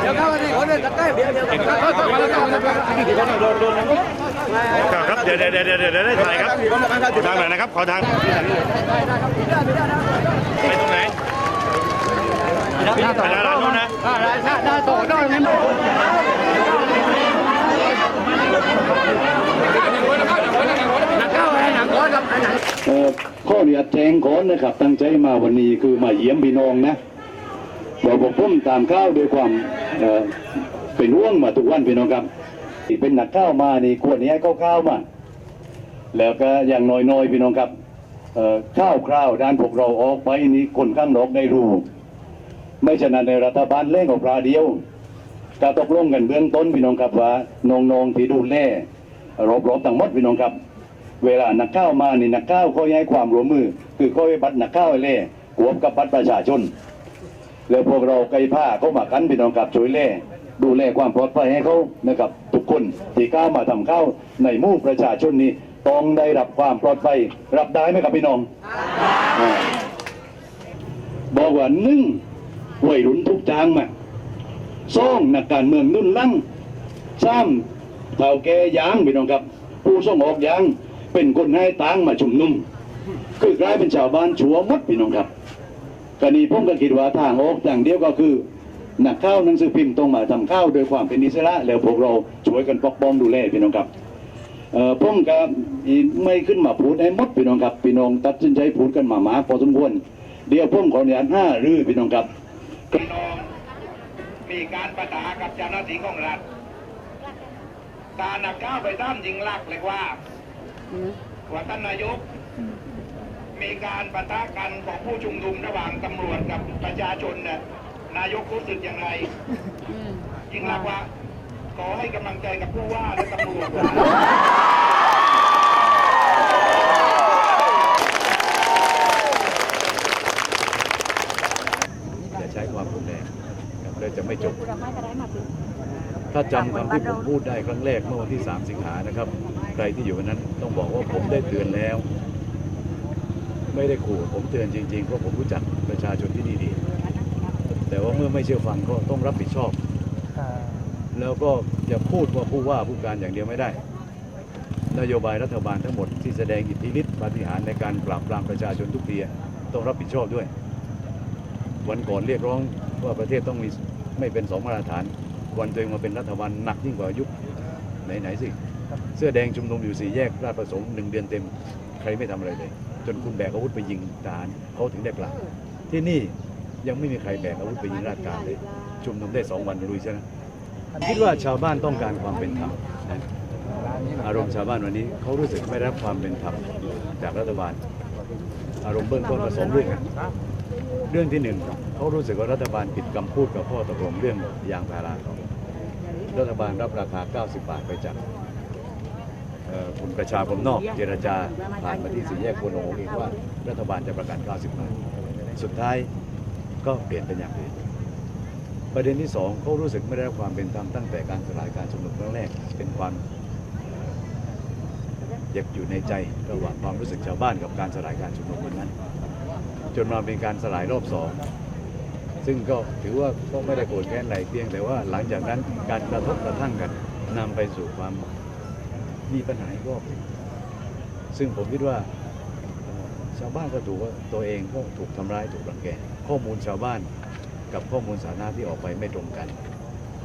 เดี๋ยวเข้ามาที่คนเดินตะใกล้เดี๋ยวเดี๋ยวเข้าเข้ามาแล้วเข้ามาแล้วโดนโดนครับเดี๋ยวเดี๋ยวเดี๋ยวเดี๋ยวได้ถ่ายครับทางไหนนะครับขอทางไปตรงไหนไปด้านหลังนู้นนะได้ต่อได้งั้นหน้าไอ้หนังก้อนกับไอ้หนังเอ่อข้อเรียกแจ้งก่อนนะครับ ตั้งใจมาวันนี้คือมาเยี่ยมพี่น้องนะ บอกผมผมตามข้าวด้วยความเป็นห่วงมาทุกวันพี่น้องครับที่เป็นหนักข้าวมานี่ควรนี้ให้ข้าวข้าวมา แล้วก็อย่างน้อยๆพี่น้องครับข้าวคราวด้านพวกเราออกไปนี่คนข้างนอกได้รู้ ไม่ฉะนั้นในรัฐบาลเล่งของปลาเดียวก็ตกลงกันเบื้องต้นพี่น้องครับว่าน้องๆที่ดูแลรอบๆทั้งหมดพี่น้องครับ เวลานักข้าวมานี่นักข้าวเขาให้ความร่วมมือ คือเขาให้บัตรนักข้าวให้เล่กวมกับบัตรประชาชน แล้วพวกเราไก่ผ้าเขามากันพี่น้องกับช่วยเล่ดูแลความปลอดภัยให้เขานะครับ ทุกคนที่กล้ามาทำข้าในมู่ประชาชนนี้ต้องได้รับความปลอดภัยรับได้ไหมครับพี่น้องบอกว่าหนึ่งวัยรุ่นทุกจางมาสองนักการเมืองนุ่นลั่งสามเท่าแก่ยางพี่น้องครับ ผู้ส่งออกยางเป็นคนให้ตังมาชุมนุมคือกลายเป็นชาวบ้านชัวมดพี่น้องครับ กรณีผมก็คิดว่าทางออกอย่างเดียวก็คือนักข้าวหนังสือพิมพ์ต้องมาทำข้าวโดยความเป็นอิสระแล้วพวกเราช่วยกันปกป้องดูแลพี่น้องครับเอ่อผมก็ไม่ขึ้นมาพูดให้หมดพี่น้องครับพี่น้องตัดสินใจพูดกันมามากพอสมควรเดี๋ยวผมขออนุญาตห้ารือพี่น้องครับพี่น้องมีการประทะกับเจ้าหน้าที่ของรัฐตาหนักก้าวไปด้านยิงลักเลยว่าว่าท่านนายก มีการประทะกันของผู้ชุมนุมระหว่างตำรวจกับประชาชนเนี่ยนายกรู้สึกอย่างไรยิงลักษณ์ว่า ขอให้กำลังใจกับผู้ว่าและตำรวจอย่าใช้ความรุนแรงครับแล้วจะไม่จบ ถ้าจำคำที่ผมพูดได้ครั้งแรกเมื่อวันที่ 3 สิงหานะครับ ใครที่อยู่วันนั้นต้องบอกว่าผมได้เตือนแล้ว ไม่ได้ขู่ผมเตือนจริงๆเพราะผมรู้จักประชาชนที่นี่ดี แต่ว่าเมื่อไม่เชื่อฟังก็ต้องรับผิดชอบ แล้วก็จะพูดว่าผู้ว่าผู้การอย่างเดียวไม่ได้ นโยบายรัฐบาลทั้งหมดที่แสดงอิทธิฤทธิปาฏิหาริย์ในการปราบปรามประชาชนทุกทีต้องรับผิดชอบด้วย วันก่อนเรียกร้องว่าประเทศต้องมีไม่เป็นสองมาตรฐาน วันตัวเองมาเป็นรัฐบาลหนักยิ่งกว่ายุคไหนๆสิ เสื้อแดงชุมนุมอยู่สี่แยกราชประสงค์หนึ่งเดือนเต็ม ใครไม่ทำอะไรเลย จนคุณแบกอาวุธไปยิงทหารเขาถึงได้กลับที่นี่ยังไม่มีใครแบกอาวุธไปยิงราชการเลย ชุมนุมได้สองวันลุยใช่ไหมคิดว่าชาวบ้านต้องการความเป็นธรรมนะอารมณ์ชาวบ้านวันนี้เขารู้สึกไม่ได้รับความเป็นธรรมจากรัฐบาล อารมณ์เบื้องต้นก็สองเรื่องกันเรื่องที่หนึ่งเขารู้สึกว่ารัฐบาลผิดคำพูดกับข้อตกลงเรื่องยางพาราเขารัฐบาลรับราคา 90 บาทไปจากเอ่อ กลุ่มประชาคมนอกเจรจาผ่านมาที่สี่แยกโคนโงเองว่ารัฐบาลจะประกาศ90บาทสุดท้ายก็เปลี่ยนเป็นอย่างอื่นประเด็นที่สองเขารู้สึกไม่ได้รับความเป็นธรรมตั้งแต่การสลายการชุมนุมครั้งแรกเป็นความเจ็บอยู่ในใจระหว่างความรู้สึกชาวบ้านกับการสลายการชุมนุมวันนั้น จนมาเป็นการสลายรอบสองซึ่งก็ถือว่าก็ไม่ได้โกรธแค้นอะไรเพียงแต่ว่าหลังจากนั้นการกระทบกระทั่งกันนำไปสู่ความ มีปัญหาอีกรอบหนึ่งซึ่งผมคิดว่าชาวบ้านก็ถูกว่าตัวเองก็ถูกทำร้ายถูกรังแกข้อมูลชาวบ้านกับข้อมูลสาธารณะที่ออกไปไม่ตรงกัน